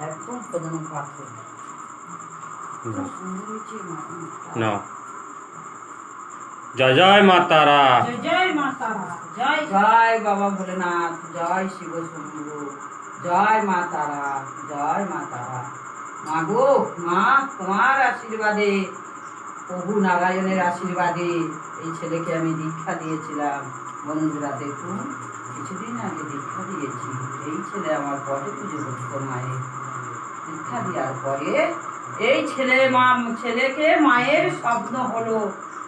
একদম নাও জয় জয় মা তারা। জয় জয় মা তারা। জয় জয়। বাবা ভোলেনাথ। জয় শিব শম্ভু জয় মা তারা। জয় মা তারা। মা গো মা তোমার আশীর্বাদে প্রভু নারায়ণের আশীর্বাদে এই ছেলেকে আমি দীক্ষা দিয়েছিলাম। বন্ধুরা দেখুন কিছুদিন আগে দীক্ষা দিয়েছি এই ছেলে আমার পটে পুজো করতো মায়ের। দীক্ষা দেওয়ার পরে এই ছেলে মা, ছেলেকে মায়ের স্বপ্ন হলো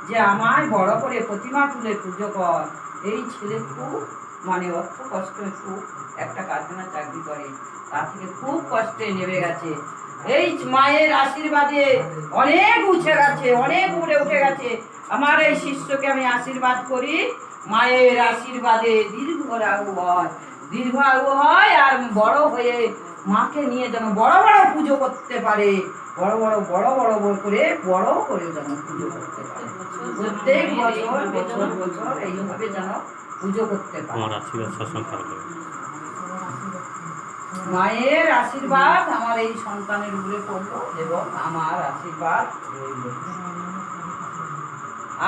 যে, আমায় বড় করে প্রতিমা তুলে পুজো কর। এই ছেলে খুব মানে অর্থ কষ্ট, খুব একটা কারখানা চাকরি করে। তার থেকে খুব কষ্টে নেমে গেছে। এই মায়ের আশীর্বাদে অনেক উঠে গেছে, অনেক উড়ে উঠে গেছে। আমার এই শিষ্যকে আমি আশীর্বাদ করি। মায়ের আশীর্বাদে দীর্ঘায়ু হয় দীর্ঘায়ু হয় আর বড় হয়ে মাকে নিয়ে যেন বড় বড় পুজো করতে পারে। বড় বড় বড় বড় বড় করে বড় করে যেন পুজো করতে পারে। প্রত্যেক বছর বছর বছর এইভাবে যেন পুজো করতে পারে। মায়ের আশীর্বাদ আমার এই সন্তানের উপরে পড়ল এবং আমার আশীর্বাদ রইল।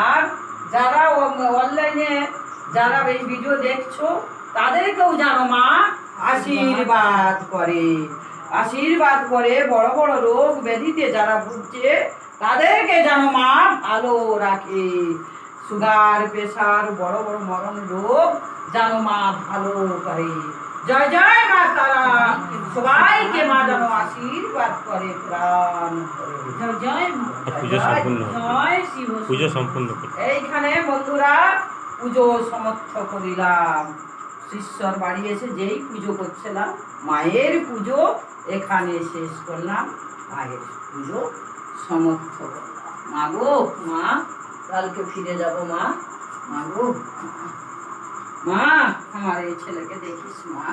আর যারা অনলাইনে যারা এই ভিডিও দেখছ, তাদেরকেও জানো মা, আশীর্বাদ করে। আশীর্বাদ করে বড় বড় রোগ ব্যাধিতে যারা ভুগছে, তাদেরকে জানো মা ভালো রাখে। সুগার, প্রেশার, বড় বড় মরণ রোগ জানো মা ভালো করে। জয় জয় মা তারা। সবাইকে মা যেন আশীর্বাদ করে প্রাণ। জয় জয় পুজো সম্পূর্ণ জয় শিব পুজো সম্পূর্ণ এইখানে বন্ধুরা পুজো সমর্থ করিলাম। শিষ্যর বাড়ি এসে যেই পুজো করছিলাম মায়ের পুজো এখানে শেষ করলাম। মায়ের পুজো সমর্থ করলাম। মা গো মা কালকে ফিরে যাব মা। মা গো। মা। আমার এই ছেলেকে দেখিস মা।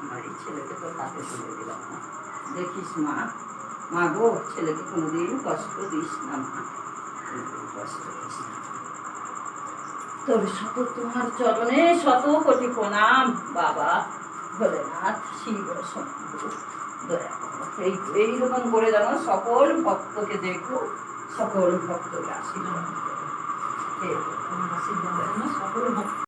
আমার এই ছেলেকে তো হাতে তুলে দিলাম দেখিস মা। মা গো, ছেলেকে কোনোদিন কষ্ট দিস না মা। কষ্ট দিস না। তোর শত তোমার চরণে শত কোটি প্রণাম, বাবা। ভোলেনাথ, শিব, শম্ভু এই এইরকম করে যেন সকল ভক্তকে দেখো, সকল ভক্তকে আশীর্বাদ সকল ভক্ত